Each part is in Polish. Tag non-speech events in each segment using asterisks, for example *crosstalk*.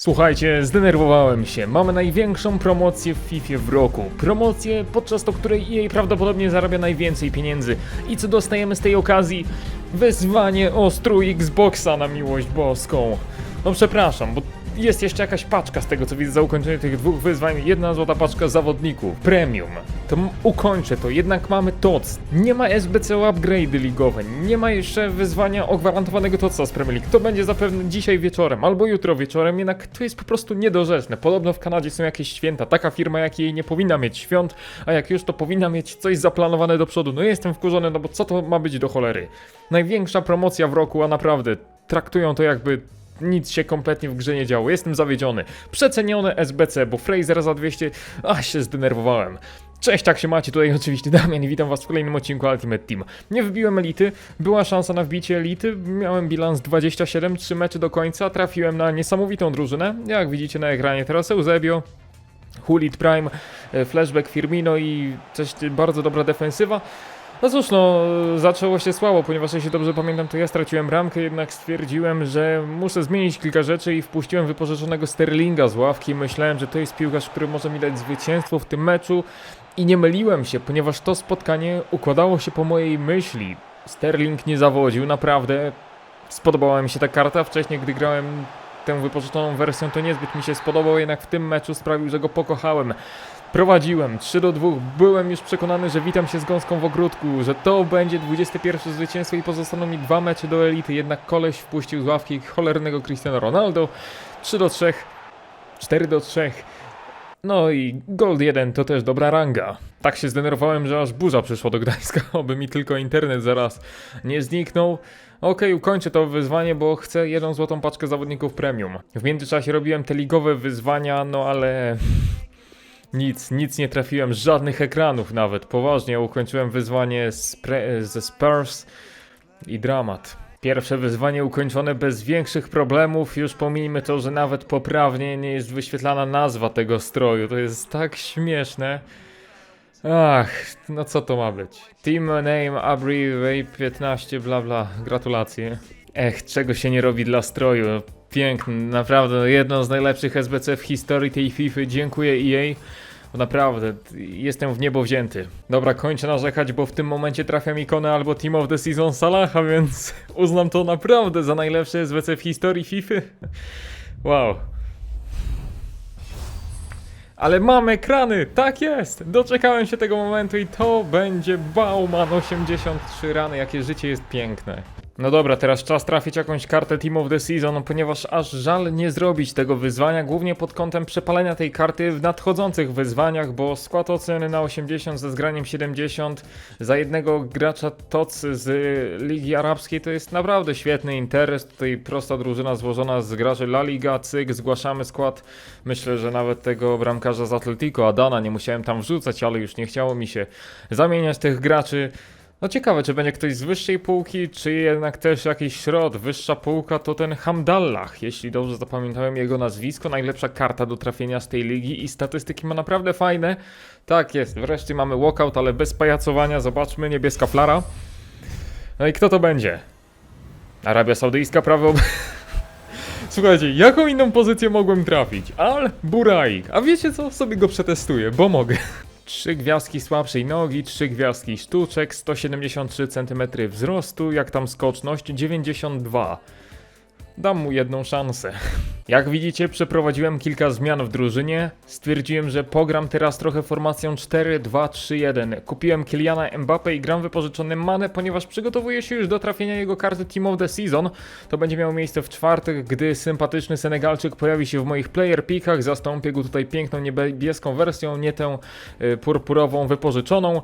Słuchajcie, zdenerwowałem się. Mamy największą promocję w FIFA w roku. Promocję, podczas której EA prawdopodobnie zarabia najwięcej pieniędzy. I co dostajemy z tej okazji? Wezwanie o strój Xboxa na miłość boską. No przepraszam, bo jest jeszcze jakaś paczka z tego co widzę za ukończenie tych dwóch wyzwań. Jedna złota paczka zawodników, premium. To ukończę to, jednak mamy TOC. Nie ma SBC upgrade ligowe, nie ma jeszcze wyzwania o gwarantowanego TOCa z Premier League. To będzie zapewne dzisiaj wieczorem albo jutro wieczorem, jednak to jest po prostu niedorzeczne. Podobno w Kanadzie są jakieś święta. Taka firma jak jej nie powinna mieć świąt, a jak już to powinna mieć coś zaplanowane do przodu. No jestem wkurzony, no bo co to ma być do cholery? Największa promocja w roku, a naprawdę traktują to jakby nic się kompletnie w grze nie działo. Jestem zawiedziony. Przecenione SBC, bo Fraser za 200. A się zdenerwowałem. Cześć, tak się macie, tutaj oczywiście Damian i witam was w kolejnym odcinku Ultimate Team. Nie wbiłem elity, była szansa na wbicie elity, miałem bilans 27, 3 mecze do końca, trafiłem na niesamowitą drużynę, jak widzicie na ekranie teraz Eusebio, Hulit Prime, e, flashback Firmino i coś bardzo dobra defensywa. No cóż, no, zaczęło się słabo, ponieważ jeśli dobrze pamiętam, to ja straciłem bramkę, jednak stwierdziłem, że muszę zmienić kilka rzeczy i wpuściłem wypożyczonego Sterlinga z ławki. Myślałem, że to jest piłkarz, który może mi dać zwycięstwo w tym meczu i nie myliłem się, ponieważ to spotkanie układało się po mojej myśli. Sterling nie zawodził, naprawdę spodobała mi się ta karta. Wcześniej, gdy grałem tę wypożyczoną wersją, to niezbyt mi się spodobał, jednak w tym meczu sprawił, że go pokochałem. Prowadziłem 3 do 2. Byłem już przekonany, że witam się z gąską w ogródku, że to będzie 21 zwycięstwo i pozostaną mi dwa mecze do elity. Jednak koleś wpuścił z ławki cholernego Cristiano Ronaldo. 3 do 3. 4 do 3. No i Gold 1 to też dobra ranga. Tak się zdenerwowałem, że aż burza przyszła do Gdańska, *laughs* oby mi tylko internet zaraz nie zniknął. Okej, ukończę to wyzwanie, bo chcę jedną złotą paczkę zawodników premium. W międzyczasie robiłem te ligowe wyzwania, no ale... Nic, nic nie trafiłem, żadnych ekranów nawet. Poważnie, ukończyłem wyzwanie ze Spurs i dramat. Pierwsze wyzwanie ukończone bez większych problemów, już pomijmy to, że nawet poprawnie nie jest wyświetlana nazwa tego stroju. To jest tak śmieszne. Ach, no co to ma być? Team name Way 15, bla bla, gratulacje. Ech, czego się nie robi dla stroju. Piękny, naprawdę jedno z najlepszych SBC w historii tej FIFA. Dziękuję EA. Bo naprawdę, t- jestem w niebo wzięty. Dobra, kończę narzekać, bo w tym momencie trafiam ikonę albo Team of the Season Salaha, więc *laughs* uznam to naprawdę za najlepsze SBC w historii FIFA. *laughs* Wow. Ale mam ekrany, tak jest! Doczekałem się tego momentu i to będzie Bauman 83 rany, jakie życie jest piękne. No dobra, teraz czas trafić jakąś kartę Team of the Season, ponieważ aż żal nie zrobić tego wyzwania, głównie pod kątem przepalenia tej karty w nadchodzących wyzwaniach, bo skład oceny na 80 ze zgraniem 70 za jednego gracza TOC z Ligi Arabskiej to jest naprawdę świetny interes. Tutaj prosta drużyna złożona z graczy La Liga, cyk, zgłaszamy skład. Myślę, że nawet tego bramkarza z Atletico, Adana, nie musiałem tam wrzucać, ale już nie chciało mi się zamieniać tych graczy. No ciekawe, czy będzie ktoś z wyższej półki, czy jednak też jakiś środ. Wyższa półka to ten Hamdallah, jeśli dobrze zapamiętałem jego nazwisko. Najlepsza karta do trafienia z tej ligi i statystyki ma naprawdę fajne. Tak jest, wreszcie mamy walkout, ale bez pajacowania. Zobaczmy, niebieska flara. No i kto to będzie? Arabia Saudyjska, prawo... *laughs* Słuchajcie, jaką inną pozycję mogłem trafić? Al Buraik. A wiecie co? Sobie go przetestuję, bo mogę. Trzy gwiazdki słabszej nogi, trzy gwiazdki sztuczek, 173 cm wzrostu, jak tam skoczność 92. Dam mu jedną szansę. Jak widzicie, przeprowadziłem kilka zmian w drużynie. Stwierdziłem, że pogram teraz trochę formacją 4-2-3-1. Kupiłem Kyliana Mbappe i gram wypożyczonym Mane, ponieważ przygotowuję się już do trafienia jego karty Team of the Season. To będzie miało miejsce w czwartek, gdy sympatyczny Senegalczyk pojawi się w moich player pickach. Zastąpię go tutaj piękną niebieską wersją, nie tę y, purpurową wypożyczoną.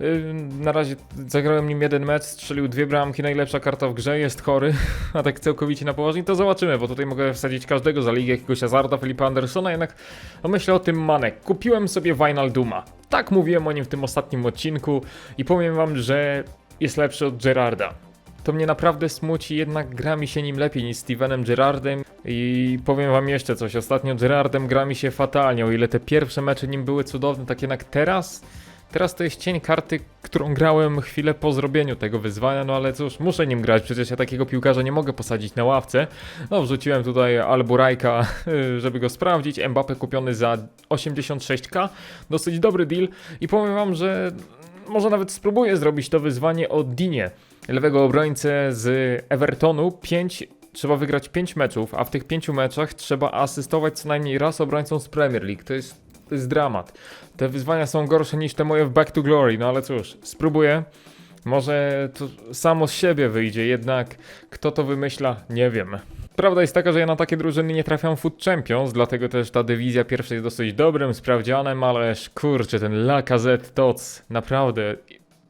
Y, Na razie zagrałem nim jeden mecz, strzelił dwie bramki, najlepsza karta w grze, jest chory, *laughs* a tak całkowicie na poważnie to zobaczymy, bo tutaj mogę wsadzić każdego za ligę, jakiegoś Hazarda, Filipa Andersona, jednak myślę o tym Manek. Kupiłem sobie Vinyl Duma. Tak mówiłem o nim w tym ostatnim odcinku i powiem wam, że jest lepszy od Gerarda. To mnie naprawdę smuci, jednak gra mi się nim lepiej niż Stevenem Gerrardem i powiem wam jeszcze coś, ostatnio Gerrardem gra mi się fatalnie, o ile te pierwsze mecze nim były cudowne, tak jednak teraz Teraz to jest cień karty, którą grałem chwilę po zrobieniu tego wyzwania, no ale cóż, muszę nim grać, przecież ja takiego piłkarza nie mogę posadzić na ławce. No, wrzuciłem tutaj Alburajka, *laughs* żeby go sprawdzić. Mbappe kupiony za 86k, dosyć dobry deal i powiem wam, że może nawet spróbuję zrobić to wyzwanie o Dinie, lewego obrońcę z Evertonu. 5 Trzeba wygrać 5 meczów, a w tych 5 meczach trzeba asystować co najmniej raz obrońcą z Premier League. To jest, to jest dramat. Te wyzwania są gorsze niż te moje w Back to Glory, no ale cóż, spróbuję. Może to samo z siebie wyjdzie, jednak kto to wymyśla, nie wiem. Prawda jest taka, że ja na takie drużyny nie trafiam Food Champions, dlatego też ta dywizja pierwsza jest dosyć dobrym sprawdzianem, ależ kurczę, ten Lacazette Tots, naprawdę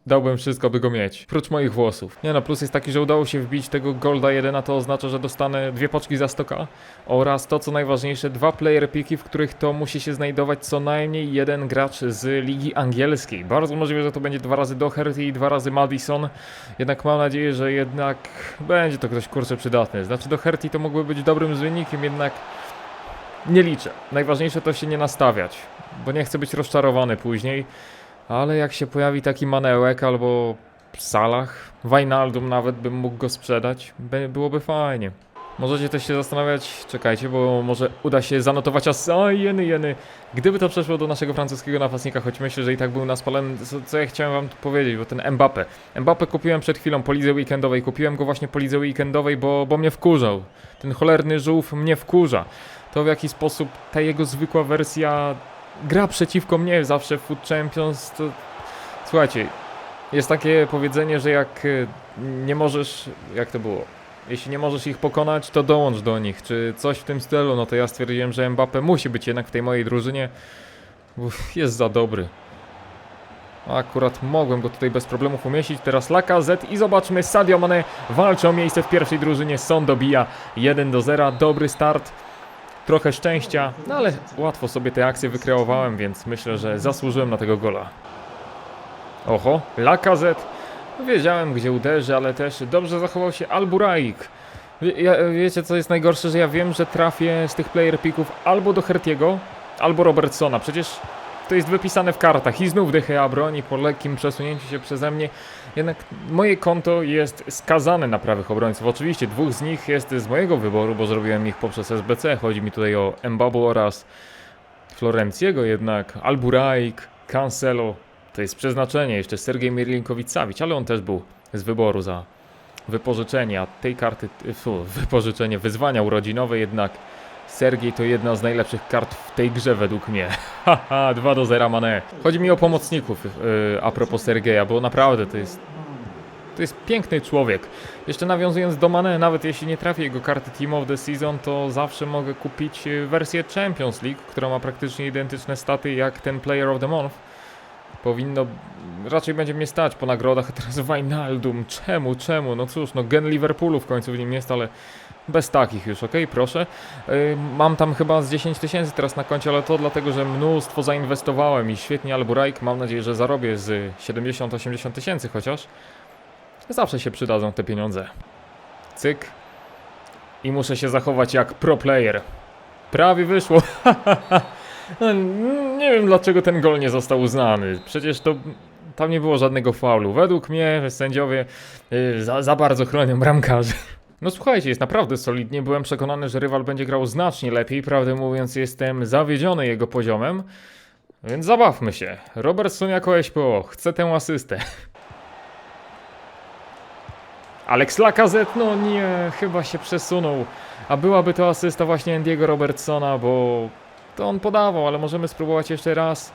Dałbym wszystko, by go mieć. Prócz moich włosów. Nie no, plus jest taki, że udało się wbić tego Golda 1, a to oznacza, że dostanę dwie poczki za stoka. Oraz to, co najważniejsze, dwa player piki, w których to musi się znajdować co najmniej jeden gracz z Ligi Angielskiej. Bardzo możliwe, że to będzie dwa razy Doherty i dwa razy Madison. Jednak mam nadzieję, że jednak będzie to ktoś kurczę przydatny. Znaczy Doherty to mógłby być dobrym zwinnikiem, jednak nie liczę. Najważniejsze to się nie nastawiać, bo nie chcę być rozczarowany później. Ale jak się pojawi taki manełek albo Salah, Wijnaldum nawet bym mógł go sprzedać, by, byłoby fajnie. Możecie też się zastanawiać, czekajcie, bo może uda się zanotować as... O, jeny, jeny. Gdyby to przeszło do naszego francuskiego napastnika, choć myślę, że i tak był na spalonym, co, co ja chciałem wam powiedzieć, bo ten Mbappe. Mbappe kupiłem przed chwilą po lidze weekendowej, kupiłem go właśnie po lidze weekendowej, bo, bo mnie wkurzał. Ten cholerny żółw mnie wkurza. To w jaki sposób ta jego zwykła wersja gra przeciwko mnie zawsze w Food Champions, to słuchajcie, jest takie powiedzenie, że jak y, nie możesz, jak to było, jeśli nie możesz ich pokonać, to dołącz do nich, czy coś w tym stylu, no to ja stwierdziłem, że Mbappe musi być jednak w tej mojej drużynie, Uff, jest za dobry. Akurat mogłem go tutaj bez problemów umieścić. Teraz Lacazette i zobaczmy Sadio Mane walczy o miejsce w pierwszej drużynie. Son dobija 1 do 0. Dobry start trochę szczęścia, no ale łatwo sobie te akcje wykreowałem, więc myślę, że zasłużyłem na tego gola. Oho, Lacazette. Wiedziałem, gdzie uderzy, ale też dobrze zachował się Alburaik. Ja, wiecie, co jest najgorsze, że ja wiem, że trafię z tych player picków albo do Hertiego, albo Robertsona. Przecież to jest wypisane w kartach i znów DHA broni po lekkim przesunięciu się przeze mnie. Jednak moje konto jest skazane na prawych obrońców. Oczywiście dwóch z nich jest z mojego wyboru, bo zrobiłem ich poprzez SBC. Chodzi mi tutaj o Mbabu oraz Florenciego, jednak Alburaik, Cancelo to jest przeznaczenie. Jeszcze Sergiej Mirlinkowicz-Savic, ale on też był z wyboru za wypożyczenie, a tej karty, fu, wypożyczenie, wyzwania urodzinowe jednak Sergiej to jedna z najlepszych kart w tej grze według mnie. *laughs* Haha, 2 do 0 Mane. Chodzi mi o pomocników yy, a propos Sergeja, bo naprawdę to jest to jest piękny człowiek. Jeszcze nawiązując do Mane, nawet jeśli nie trafię jego karty Team of the Season, to zawsze mogę kupić y, wersję Champions League, która ma praktycznie identyczne staty jak ten Player of the Month. Powinno, raczej będzie mnie stać po nagrodach, a *laughs* teraz Wijnaldum, czemu, czemu, no cóż, no gen Liverpoolu w końcu w nim jest, ale bez takich już, ok, proszę. Mam tam chyba z 10 tysięcy teraz na koncie, ale to dlatego, że mnóstwo zainwestowałem i świetnie Alburajk, mam nadzieję, że zarobię z 70-80 tysięcy chociaż. Zawsze się przydadzą te pieniądze. Cyk. I muszę się zachować jak pro player. Prawie wyszło. *laughs* No, nie wiem dlaczego ten gol nie został uznany. Przecież to tam nie było żadnego faulu. Według mnie sędziowie yy, za, za bardzo chronią bramkarzy. No słuchajcie, jest naprawdę solidnie. Byłem przekonany, że rywal będzie grał znacznie lepiej. Prawdę mówiąc, jestem zawiedziony jego poziomem. Więc zabawmy się. Robertson jako SPO. Chce tę asystę. Alex Lacazette, no nie, chyba się przesunął. A byłaby to asysta właśnie Andiego Robertsona, bo to on podawał, ale możemy spróbować jeszcze raz.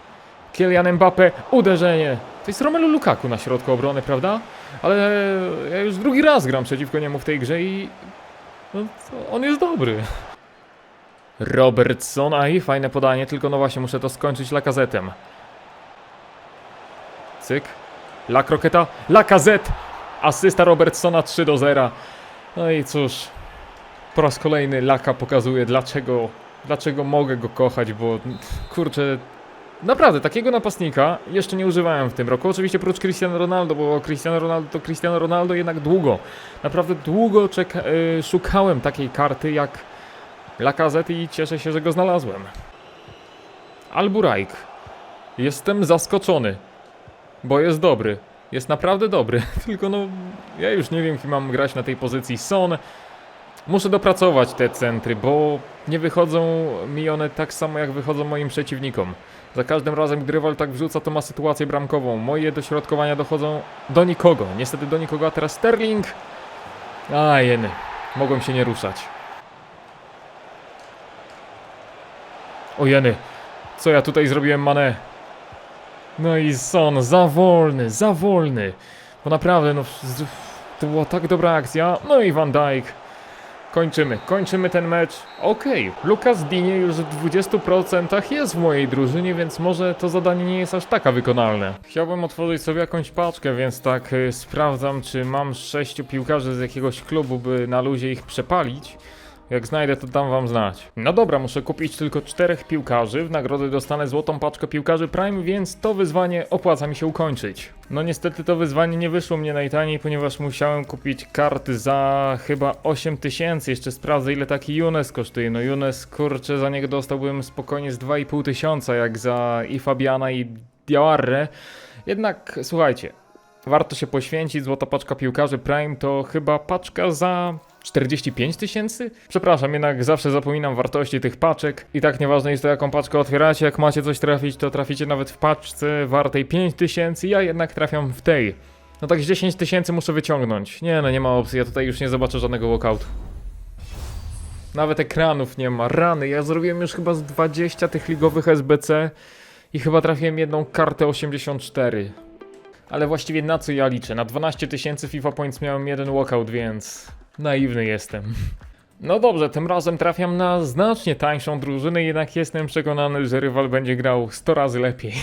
Kylian Mbappe, uderzenie. To jest Romelu Lukaku na środku obrony, prawda? Ale ja już drugi raz gram przeciwko niemu w tej grze i no, on jest dobry. Robertson, aj, fajne podanie, tylko no właśnie muszę to skończyć Lacazettem. Cyk. La Croqueta, Lacazette, asysta Robertsona 3 do 0. No i cóż, po raz kolejny Laka pokazuje dlaczego, dlaczego mogę go kochać, bo kurczę, Naprawdę, takiego napastnika jeszcze nie używałem w tym roku. Oczywiście prócz Cristiano Ronaldo, bo Cristiano Ronaldo to Cristiano Ronaldo jednak długo. Naprawdę długo czeka- y, szukałem takiej karty jak Lacazette i cieszę się, że go znalazłem. Alburajk. Jestem zaskoczony. bo jest dobry. Jest naprawdę dobry, *laughs* tylko no ja już nie wiem, kim mam grać na tej pozycji. Son, muszę dopracować te centry, bo nie wychodzą mi one tak samo jak wychodzą moim przeciwnikom. Za każdym razem, gdy rywal tak wrzuca, to ma sytuację bramkową. Moje dośrodkowania dochodzą do nikogo. Niestety do nikogo, a teraz Sterling. A jeny, mogłem się nie ruszać. O jeny, co ja tutaj zrobiłem, Mane? No i Son, za wolny, za wolny. Bo naprawdę, no, to była tak dobra akcja. No i Van Dijk. Kończymy, kończymy ten mecz. Okej, Lukas Dinie już w 20% jest w mojej drużynie, więc może to zadanie nie jest aż taka wykonalne. Chciałbym otworzyć sobie jakąś paczkę, więc tak y, sprawdzam, czy mam sześciu piłkarzy z jakiegoś klubu, by na luzie ich przepalić. Jak znajdę, to dam wam znać. No dobra, muszę kupić tylko czterech piłkarzy. W nagrodę dostanę złotą paczkę piłkarzy Prime, więc to wyzwanie opłaca mi się ukończyć. No niestety to wyzwanie nie wyszło mnie najtaniej, ponieważ musiałem kupić karty za chyba 8 tysięcy. Jeszcze sprawdzę ile taki Younes kosztuje. No Younes, kurczę, za niego dostałbym spokojnie z 2,5 tysiąca, jak za i Fabiana i Diawarre. Jednak, słuchajcie, warto się poświęcić. Złota paczka piłkarzy Prime to chyba paczka za 45 tysięcy? Przepraszam, jednak zawsze zapominam wartości tych paczek. I tak nieważne jest to, jaką paczkę otwieracie. Jak macie coś trafić, to traficie nawet w paczce wartej 5 tysięcy. Ja jednak trafiam w tej. No tak z 10 tysięcy muszę wyciągnąć. Nie no, nie ma opcji. Ja tutaj już nie zobaczę żadnego walkoutu. Nawet ekranów nie ma. Rany, ja zrobiłem już chyba z 20 tych ligowych SBC i chyba trafiłem jedną kartę 84. Ale właściwie na co ja liczę? Na 12 tysięcy FIFA Points miałem jeden walkout, więc naiwny jestem. No dobrze, tym razem trafiam na znacznie tańszą drużynę, jednak jestem przekonany, że rywal będzie grał 100 razy lepiej.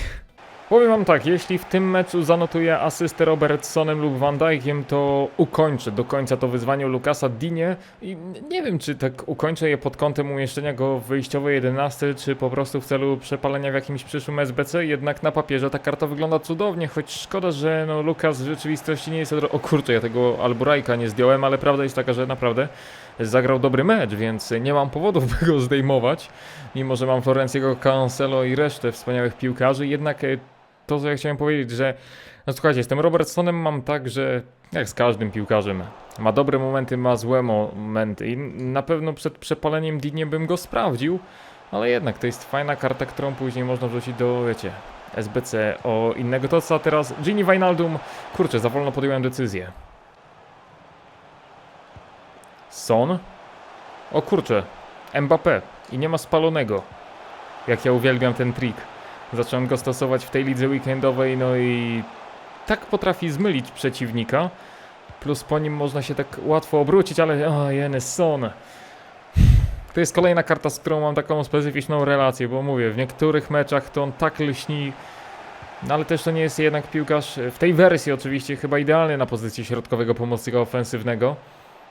Powiem wam tak, jeśli w tym meczu zanotuję asystę Robertsonem lub Van Dijkiem, to ukończę do końca to wyzwanie Lukasa Dinie i nie wiem, czy tak ukończę je pod kątem umieszczenia go w wyjściowej 11, czy po prostu w celu przepalenia w jakimś przyszłym SBC, jednak na papierze ta karta wygląda cudownie, choć szkoda, że no Lukas w rzeczywistości nie jest... O kurczę, ja tego Alburajka nie zdjąłem, ale prawda jest taka, że naprawdę zagrał dobry mecz, więc nie mam powodów, *laughs* by go zdejmować, mimo że mam Florencego Cancelo i resztę wspaniałych piłkarzy, jednak e, to, co ja chciałem powiedzieć, że no słuchajcie, z tym Robertsonem mam tak, że jak z każdym piłkarzem, ma dobre momenty, ma złe momenty i na pewno przed przepaleniem Dinie bym go sprawdził, ale jednak to jest fajna karta, którą później można wrzucić do, wiecie, SBC o innego toca. Teraz Gini Wijnaldum, kurczę, za wolno podjąłem decyzję. Son? O kurczę, Mbappé i nie ma spalonego. Jak ja uwielbiam ten trik. Zacząłem go stosować w tej lidze weekendowej, no i tak potrafi zmylić przeciwnika. Plus po nim można się tak łatwo obrócić, ale o, jeny Son. To jest kolejna karta, z którą mam taką specyficzną relację, bo mówię, w niektórych meczach to on tak lśni, no ale też to nie jest jednak piłkarz, w tej wersji oczywiście, chyba idealny na pozycji środkowego pomocnika ofensywnego.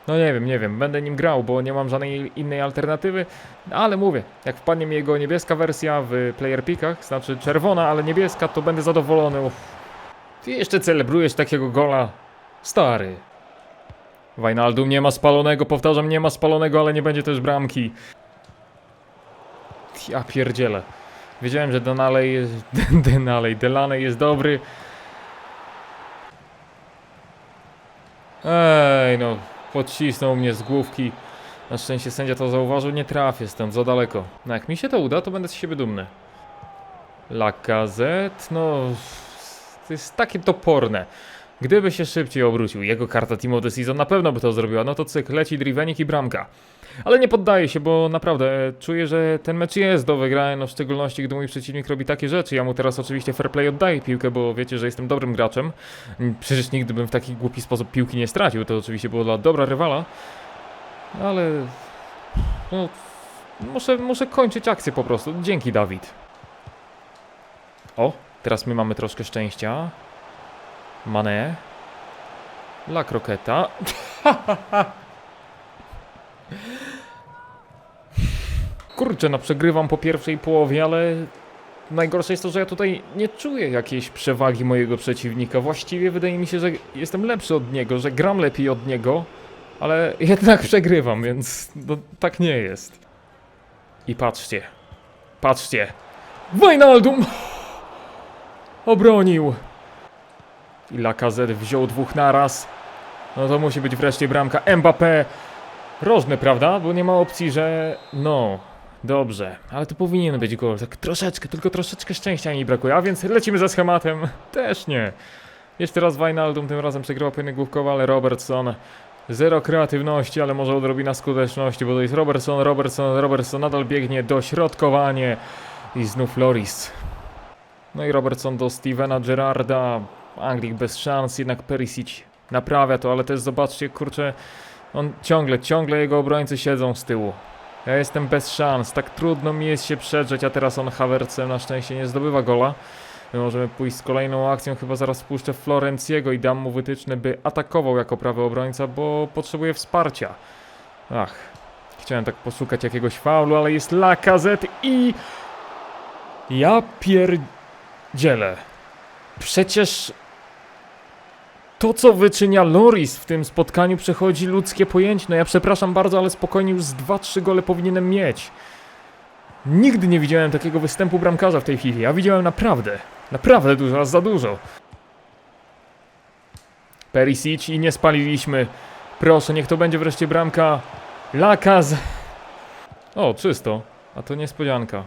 No nie wiem, nie wiem, będę nim grał, bo nie mam żadnej innej alternatywy, ale mówię, jak wpadnie mi jego niebieska wersja w player pickach, znaczy czerwona, ale niebieska, to będę zadowolony. Uff. Ty jeszcze celebrujesz takiego gola? Stary. Wijnaldum nie ma spalonego, powtarzam, nie ma spalonego, ale nie będzie też bramki. Ja pierdzielę. Wiedziałem, że Denalej jest... *laughs* Denalej, Delaney jest dobry. Ej, no, podcisnął mnie z główki. Na szczęście sędzia to zauważył, nie trafię stąd, za daleko. No jak mi się to uda, to będę z siebie dumny. Lacazette, no... To jest takie toporne. Gdyby się szybciej obrócił, jego karta Team of the Season na pewno by to zrobiła, no to cyk, leci drivenik i bramka. Ale nie poddaję się, bo naprawdę e, czuję, że ten mecz jest do wygrania, no w szczególności gdy mój przeciwnik robi takie rzeczy. Ja mu teraz oczywiście fair play oddaję piłkę, bo wiecie, że jestem dobrym graczem. Mm, Przecież nigdy bym w taki głupi sposób piłki nie stracił, to oczywiście było dla dobra rywala. Ale... No... Muszę, muszę kończyć akcję po prostu. Dzięki, Dawid. O, teraz my mamy troszkę szczęścia. Mane. La Croqueta. *laughs* Kurczę, no przegrywam po pierwszej połowie, ale najgorsze jest to, że ja tutaj nie czuję jakiejś przewagi mojego przeciwnika. Właściwie wydaje mi się, że jestem lepszy od niego, że gram lepiej od niego, ale *laughs* jednak przegrywam, więc no, tak nie jest. I patrzcie, patrzcie. Wijnaldum! *laughs* Obronił! I Lacazette wziął dwóch naraz. No to musi być wreszcie bramka. Mbappé. Rożny, prawda? Bo nie ma opcji, że... No, dobrze. Ale to powinien być gol. Tak troszeczkę, tylko troszeczkę szczęścia mi brakuje. A więc lecimy za schematem. *laughs* Też nie. Jeszcze raz Wijnaldum, tym razem przegrał płyny główkowo, ale Robertson... Zero kreatywności, ale może odrobina skuteczności, bo to jest Robertson, Robertson, Robertson nadal biegnie, dośrodkowanie i znów Loris. No i Robertson do Stevena Gerrarda, Anglik bez szans, jednak Perisic naprawia to, ale też zobaczcie, kurczę, on ciągle, ciągle jego obrońcy siedzą z tyłu. Ja jestem bez szans, tak trudno mi jest się przedrzeć, a teraz on Havertzem na szczęście nie zdobywa gola. My możemy pójść z kolejną akcją, chyba zaraz puszczę Florenciego i dam mu wytyczne, by atakował jako prawy obrońca, bo potrzebuje wsparcia. Ach, chciałem tak poszukać jakiegoś faulu, ale jest Lacazette i... Ja pierdzielę. Przecież... To, co wyczynia Loris w tym spotkaniu, przechodzi ludzkie pojęcie. No ja przepraszam bardzo, ale spokojnie już z 2-3 gole powinienem mieć. Nigdy nie widziałem takiego występu bramkarza w tej chwili. Ja widziałem naprawdę, naprawdę dużo, aż za dużo. Perisic i nie spaliliśmy. Proszę, niech to będzie wreszcie bramka. Lakaz. O, czysto. A to niespodzianka.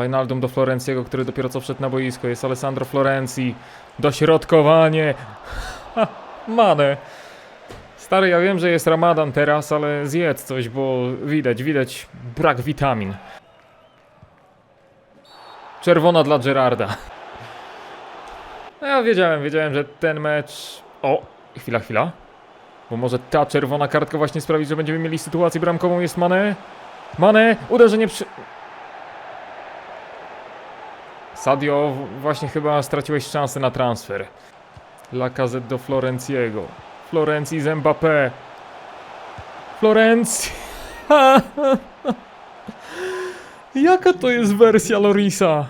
Wijnaldum do Florenciego, który dopiero co wszedł na boisko. Jest Alessandro Florenzi. Dośrodkowanie. Mane. Stary, ja wiem, że jest ramadan teraz, ale zjedz coś, bo widać, widać brak witamin. Czerwona dla Gerarda. No ja wiedziałem, wiedziałem, że ten mecz... O, chwila, chwila. Bo może ta czerwona kartka właśnie sprawi, że będziemy mieli sytuację bramkową. Jest Mane. Mane, uderzenie przy... Sadio, właśnie chyba straciłeś szansę na transfer. Lacazette do Florenciego. Florencji z Mbappé. Florencji. *laughs* Jaka to jest wersja Lorisa?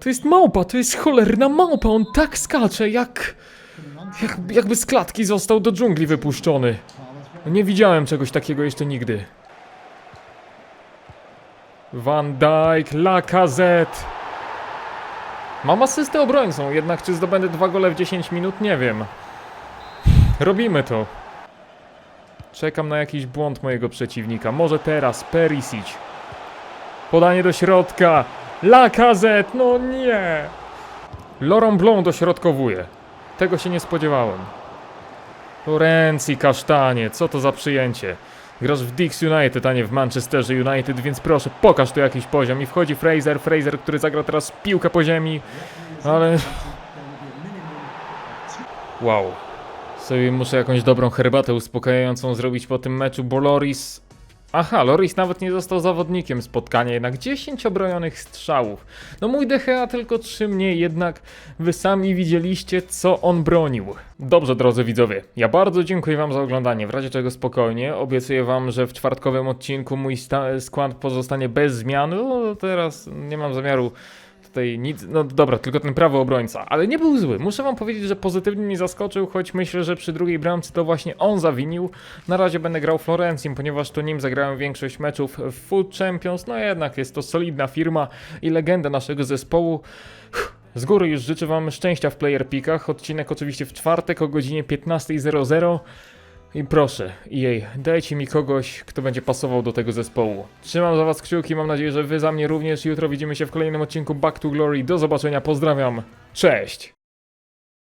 To jest małpa, to jest cholerna małpa. On tak skacze, jak, jak jakby z klatki został do dżungli wypuszczony. Nie widziałem czegoś takiego jeszcze nigdy. Van Dijk, Lacazette. Mam asystę obrońcą, jednak czy zdobędę dwa gole w 10 minut, nie wiem. Robimy to. Czekam na jakiś błąd mojego przeciwnika. Może teraz Perisic. Podanie do środka. Lacazette, no nie. Laurent Blanc dośrodkowuje. Tego się nie spodziewałem. Lorenzi, kasztanie, co to za przyjęcie? Grasz w Dix United, a nie w Manchesterze United, więc proszę, pokaż tu jakiś poziom. I wchodzi Fraser, Fraser, który zagra teraz piłkę po ziemi, ale... Wow. Sobie muszę jakąś dobrą herbatę uspokajającą zrobić po tym meczu, bo Loris... Aha, Loris nawet nie został zawodnikiem spotkania, jednak 10 obronionych strzałów. No mój DHA tylko 3 mniej, jednak wy sami widzieliście, co on bronił. Dobrze, drodzy widzowie, ja bardzo dziękuję wam za oglądanie, w razie czego spokojnie. Obiecuję wam, że w czwartkowym odcinku mój skład pozostanie bez zmian. No teraz nie mam zamiaru tutaj nic, no dobra, tylko ten prawy obrońca, ale nie był zły. Muszę wam powiedzieć, że pozytywnie mnie zaskoczył, choć myślę, że przy drugiej bramce to właśnie on zawinił. Na razie będę grał Florencją, ponieważ to nim zagrałem większość meczów w Food Champions, no jednak jest to solidna firma i legenda naszego zespołu. Z góry już życzę wam szczęścia w player pickach. Odcinek oczywiście w czwartek o godzinie 15.00. I proszę, jej, dajcie mi kogoś, kto będzie pasował do tego zespołu. Trzymam za was kciuki, mam nadzieję, że wy za mnie również. Jutro widzimy się w kolejnym odcinku Back to Glory. Do zobaczenia, pozdrawiam, cześć!